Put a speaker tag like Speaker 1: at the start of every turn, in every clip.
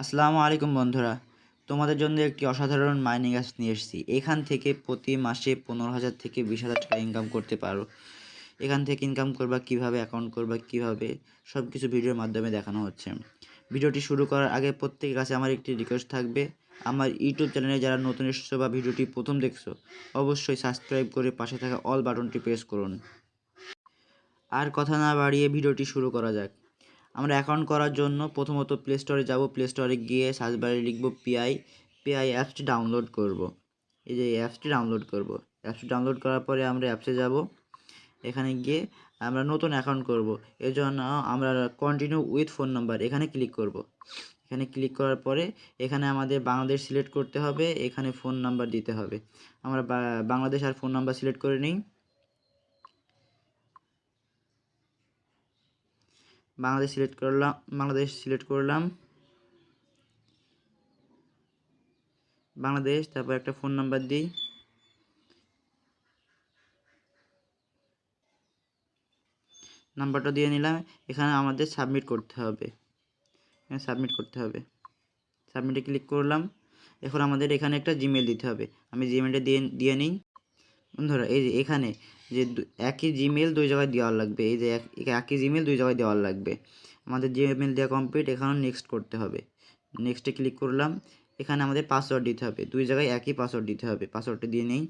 Speaker 1: আসসালামু আলাইকুম বন্ধুরা। তোমাদের জন্য একটি অসাধারণ মাইনিং অ্যাপস নিয়ে এসেছি। এখান থেকে প্রতি মাসে পনেরো হাজার থেকে বিশ হাজার টাকা ইনকাম করতে পারো। এখান থেকে ইনকাম করবা, কীভাবে অ্যাকাউন্ট করবা, কীভাবে সব কিছু ভিডিওর মাধ্যমে দেখানো হচ্ছে। ভিডিওটি শুরু করার আগে প্রত্যেকের কাছে আমার একটি রিকোয়েস্ট থাকবে। আমার ইউটিউব চ্যানেলে যারা নতুন এসেছ বা ভিডিওটি প্রথম দেখছ, অবশ্যই সাবস্ক্রাইব করে পাশে থাকা অল বাটনটি প্রেস করুন। আর কথা না বাড়িয়ে ভিডিওটি শুরু করা যাক। আমরা অ্যাকাউন্ট করার জন্য প্রথমত প্লে স্টোরে যাব। প্লে স্টোরে গিয়ে সার্চ বারে লিখব পিআই পিআই অ্যাপসটি ডাউনলোড করব। এই যে অ্যাপসটি ডাউনলোড করব। অ্যাপসটি ডাউনলোড করার পরে আমরা অ্যাপসে যাব। এখানে গিয়ে আমরা নতুন অ্যাকাউন্ট করব। এর জন্য আমরা কন্টিনিউ উইথ ফোন নাম্বার এখানে ক্লিক করব। এখানে ক্লিক করার পরে এখানে আমাদের বাংলাদেশ সিলেক্ট করতে হবে। এখানে ফোন নাম্বার দিতে হবে। আমরা বাংলাদেশ আর ফোন নাম্বার সিলেক্ট করে নিই। বাংলাদেশ সিলেক্ট করলাম, বাংলাদেশ সিলেক্ট করলাম। বাংলাদেশ, তারপর একটা ফোন নাম্বার দিই। নাম্বারটা দিয়ে নিলাম, এখানে আমাদের সাবমিট করতে হবে। সাবমিট করতে হবে। সাবমিটে ক্লিক করলাম। এখন আমাদের এখানে একটা জিমেল দিতে হবে। আমি জিমেলটা দিয়ে দিয়ে নিই। বন্ধুরা, এই যে এখানে যে একই জিমেল দুই জায়গায় দেওয়ার লাগবে। এই যে এক- একই জিমেল দুই জায়গায় দেওয়ার লাগবে। আমাদের জিমেল দেওয়া কমপ্লিট এখানে নেক্সট করতে হবে। নেক্সটে ক্লিক করলাম, এখানে আমাদের পাসওয়ার্ড দিতে হবে। দুই জায়গায় একই পাসওয়ার্ড দিতে হবে। পাসওয়ার্ডটা দিয়ে নেই।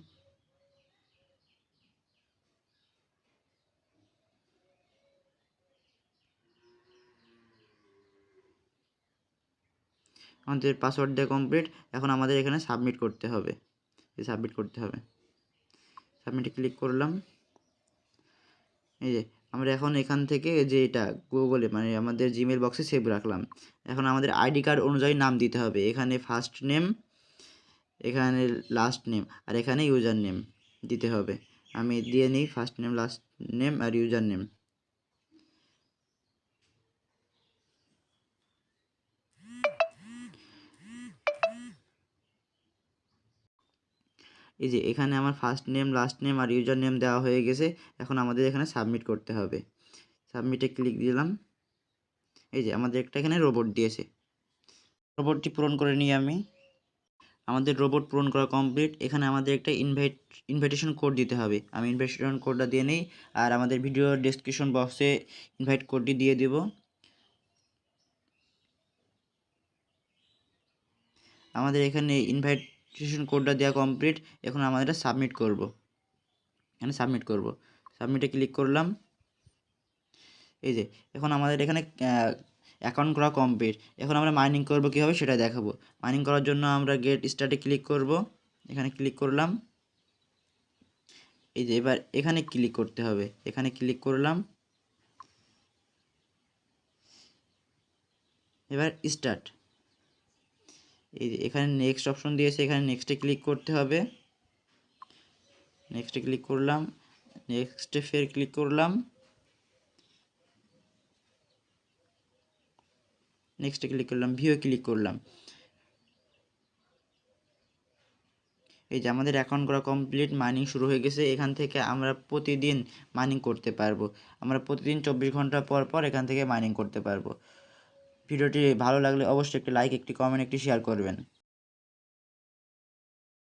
Speaker 1: আমাদের পাসওয়ার্ড দেওয়া কমপ্লিট এখন আমাদের এখানে সাবমিট করতে হবে। সাবমিট করতে হবে। সাবমিটে ক্লিক করলাম। এই যে, আমরা এখন এখান থেকে যে এটা গুগলে মানে আমাদের জিমেল বক্সে সেভ রাখলাম। এখন আমাদের আইডি কার্ড অনুযায়ী নাম দিতে হবে। এখানে ফার্স্ট নেম এখানে লাস্ট নেম আর এখানে ইউজার নেম দিতে হবে। আমি দিয়ে নিই ফার্স্ট নেম লাস্ট নেম আর ইউজার নেম এই যে এখানে আমার ফার্স্ট নেম লাস্ট নেম আর ইউজার নেম দেওয়া হয়ে গেছে। এখন আমাদের এখানে সাবমিট করতে হবে। সাবমিটে ক্লিক দিলাম। এই যে আমাদের একটা এখানে রোবট দিয়েছে। রোবটটি পূরণ করে নিই আমি। আমাদের রোবট পূরণ করা কমপ্লিট এখানে আমাদের একটা ইনভাইট ইনভাইটেশন কোড দিতে হবে। আমি ইনভাইটেশন কোডটা দিয়ে নিই। আর আমাদের ভিডিও ডেসক্রিপশন বক্সে ইনভাইট কোডটি দিয়ে দেব। আমাদের এখানে ইনভাইটেশন কোডটা দেওয়া কমপ্লিট এখন আমাদের সাবমিট করব। এখানে সাবমিট করব। সাবমিটে ক্লিক করলাম। এই যে, এখন আমাদের এখানে অ্যাকাউন্ট করা কমপ্লিট এখন আমরা মাইনিং করব কীভাবে সেটা দেখাবো। মাইনিং করার জন্য আমরা গেট স্টার্টে ক্লিক করব। এখানে ক্লিক করলাম। এই যে, এবার এখানে ক্লিক করতে হবে। এখানে ক্লিক করলাম। এবার স্টার্ট এই এখানে নেক্সট অপশন দিয়েছে, এখানে নেক্সটে ক্লিক করতে হবে। নেক্সটে ক্লিক করলাম নেক্সটে ফের ক্লিক করলাম। নেক্সটে ক্লিক করলাম ভিও ক্লিক করলাম। এই যে আমাদের অ্যাকাউন্ট করা কমপ্লিট মাইনিং শুরু হয়ে গেছে, এখান থেকে আমরা প্রতিদিন মাইনিং করতে পারব। আমরা প্রতিদিন চব্বিশ ঘণ্টা পর পর এখান থেকে মাইনিং করতে পারব। ভিডিওটি ভালো লাগলে অবশ্যই একটি লাইক একটি কমেন্ট একটি শেয়ার করবেন।